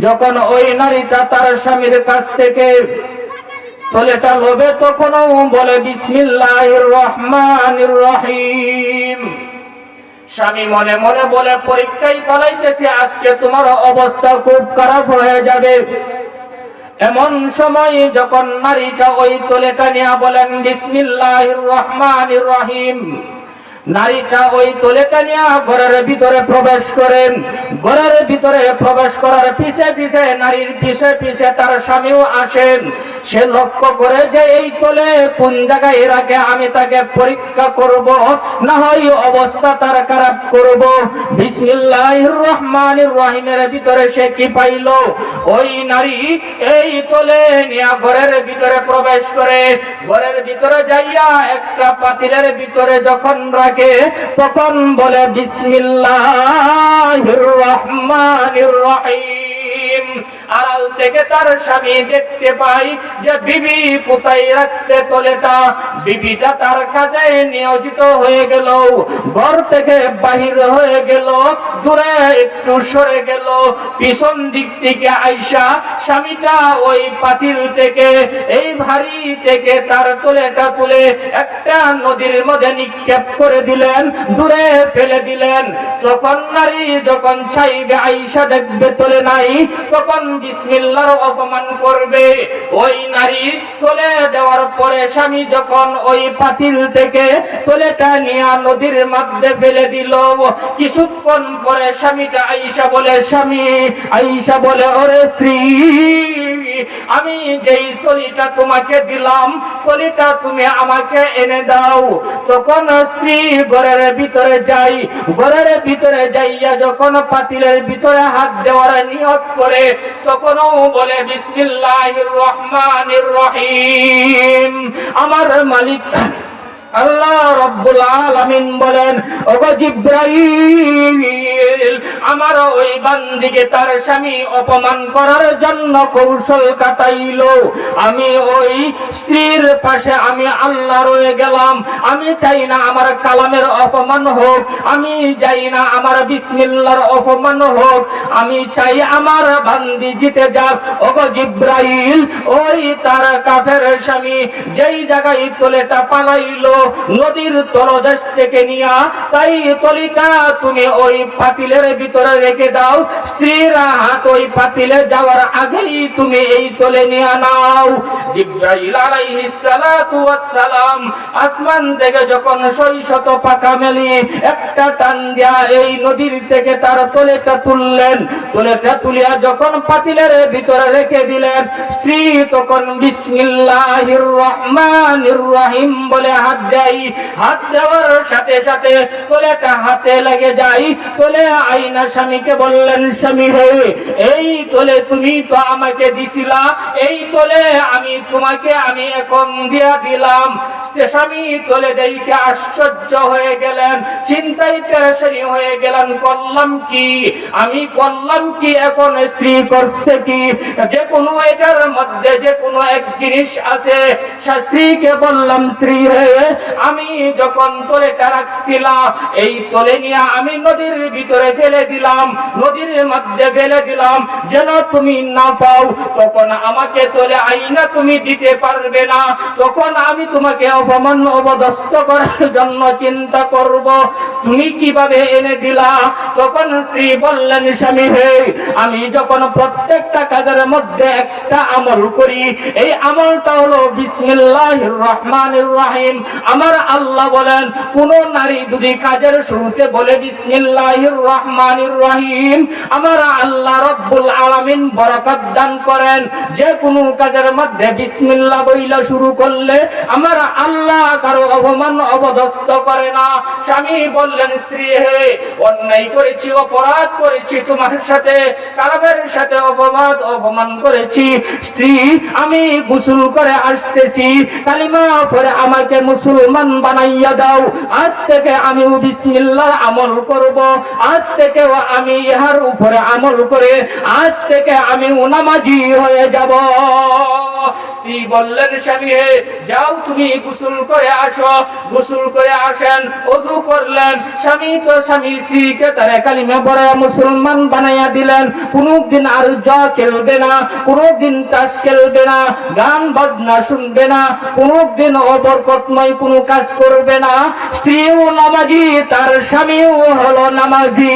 যখন ওই নারীটা তার স্বামীর কাছ থেকে তলেটা লোবে তখনও বলে, বিসমিল্লাহির রহমানির রহিম। স্বামী মনে মনে বলে, পরীক্ষায় ফলাইতেছে, আজকে তোমার অবস্থা খুব খারাপ হয়ে যাবে। এমন সময় যখন নারীটা ওই তোলেটা নিয়ে বলেন, বিসমিল্লাহির রহমানির রহিম। নারীটা ওই তোলেটা নিয়ে ঘরের ভিতরে প্রবেশ করেন ঘরের ভিতরে প্রবেশ করার পিছে পিছে নারীর পিছে পিছে তার স্বামীও আসেন সে লক্ষ্য করে যে এই তোলে কোন জায়গায় রাখে, আমি তাকে পরীক্ষা করব, না হয় অবস্থা তার খারাপ করব। বিসমিল্লাহির রহমানির রহিমের ভিতরে সে কি পাইল? ওই নারী এই তোলে নিয়ে ঘরের ভিতরে প্রবেশ করে। ঘরের ভিতরে যাইয়া একটা পাতিলের ভিতরে যখন রাখে তখন বলে বিসমিল্লাহির রহমানির রহিম। আড়াল থেকে তার স্বামী দেখতে পাই যে বিবি কোথায় রাখছে তোলেটা। বিবিটা তার কাছে নিয়োজিত হয়ে গেল, ঘর থেকে বাহির হয়ে গেল, দূরে একটু সরে গেল। পিছন দিক থেকে আইসা স্বামীটা ওই পাতিল থেকে, এই ভারী থেকে তার তোলেটা তুলে একটা নদীর মধ্যে নিক্ষেপ করে দিলেন, দূরে ফেলে দিলেন। তখন নারী যখন চাইবে, আইসা দেখবে তোলে নাই, তখন বিসমিল্লার অপমান করবে। ওই নারী তোলে দেওয়ার পরে স্বামী যখন ওই পাতিল থেকে তোলেটা নিয়ে নদীর মধ্যে ফেলে দিল। কিছুক্ষণ পরে স্বামীটা আইসা বলে, স্বামী আইসা বলে, ওরে স্ত্রী, আমি যেই তলিটা তোমাকে দিলাম, তলিটা তুমি আমাকে এনে দাও। তখন স্ত্রী ঘরের ভিতরে যাই ঘরের ভিতরে যাইয়া যখন পাতিলের ভিতরে হাত দেওয়ার নিয়ত করে তখনও বলে বিসমিল্লাহির রহমানির রহিম। আমার মালিক আল্লাহ রব্বুল আলামিন বলেন, ওগো জিব্রাইল আমার ওই বান্দিকে তার স্বামী অপমান করার জন্য কৌশল কাটাইলো। আমি ওই স্ত্রীর পাশে আমি আল্লাহ রয়ে গেলাম। আমি চাই না আমার কালামের অপমান হোক, আমি চাই না আমার বিসমিল্লার অপমান হোক। আমি চাই আমার বান্দি জিতে যাক। ওগো জিব্রাইল, ওই তার কাফের স্বামী যেই জায়গায় তোলেটা পালাইলো নদীর তলদেশ থেকে নিয়া, তাই তলিটা তুমি ওই পাতিলের ভিতরে রেখে দাও। স্ত্রীরা হাত ওই পাতিলে যাওয়ার আগেই তুমি এই তলে নিয়ে নাও। জিব্রাইল সালাতু আসমান থেকে যখন একটা টান দিয়া এই নদীর থেকে তার তলেটা তুললেন। তলেটা তুলিয়া যখন পাতিলের ভিতরে রেখে দিলেন, স্ত্রী তখন বিসমিল্লাহির রহমানির রহিম বলে হাত দেয় হাত দেওয়ার সাথে সাথে তোলেটা হাতে লেগে যাই। তোলে স্বামীকে বললেন, স্বামী হে এই তোলে তুমি তো আমাকে দিছিলা, এই তোলে আমি তোমাকে আমি এখন দিয়া দিলাম। স্বামী তোলে দেখে আশ্চর্য হয়ে গেলেন পেরেশানি হয়ে গেলেন, করলাম কি? আমি করলাম কি? এখন স্ত্রী করছে কি? যে কোনো এটার মধ্যে যে কোনো এক জিনিস আছে। স্ত্রীকে বললাম, স্ত্রী হয়ে আমি যখন তোলেটা রাখছিলাম এই তোলে নিয়ে আমি নদীর ভিতরে ফেলে দিলাম, নদীর মধ্যে ফেলে দিলাম, যেন তুমি না পাও, তখন আমাকে তোলে আইনা তুমি দিতে পারবে না, তখন আমি তোমাকে অপমান অবদস্ত করার জন্য চিন্তা করব। তুমি কীভাবে এনে দিলা? তখন স্ত্রী বললেন, স্বামী হে, আমি যখন প্রত্যেকটা কাজের মধ্যে একটা আমল করি, এই আমলটা হলো বিসমিল্লাহির রহমানির রহিম। আমার আল্লাহ বলেন, কোন নারী যদি কাজের শুরুতে বলে, বিসমিল্লাহির রহমানির রহিম আমার আল্লাহ রব্বুল আলামিন বরকত দান করেন। যে কোনো কাজের মধ্যে বিসমিল্লাহ বইলা শুরু করলে, আমার আল্লাহ কারও অপমান অবদস্ত করে না। স্বামী বললেন, স্ত্রী হে, অন্যায় করেছি, অপরাধ করেছি, তোমার সাথে কারাবের সাথে অপবাদ, অপমান করেছি। স্ত্রী, আমি গোসল করে আসতেছি। কালিমা পরে আমাকে মুসলমান বানাইয়া দাও। আজ থেকে আমি বিসমিল্লার আমল করব। আজ থেকেও আমি ইহার উপরে আমল করে আজ থেকে আমি নামাজি হয়ে যাব। স্ত্রী বললেন, স্বামী হে, যাও তুমি গোসল করে আসো। গোসল করে আসেন, অজু করলেন। স্বামী তো স্বামী স্ত্রীকে তারা কালিমা পড়ে মুসলমান বানাইয়া দিলেন। কোনদিন আর জ খেলবে না, কোনদিন তাস খেলবে না, গান বাজনা শুনবে না, কোনদিন অবরকতময় কোনো কাজ করবে না। স্ত্রীও নামাজি, তার স্বামীও হলো নামাজি।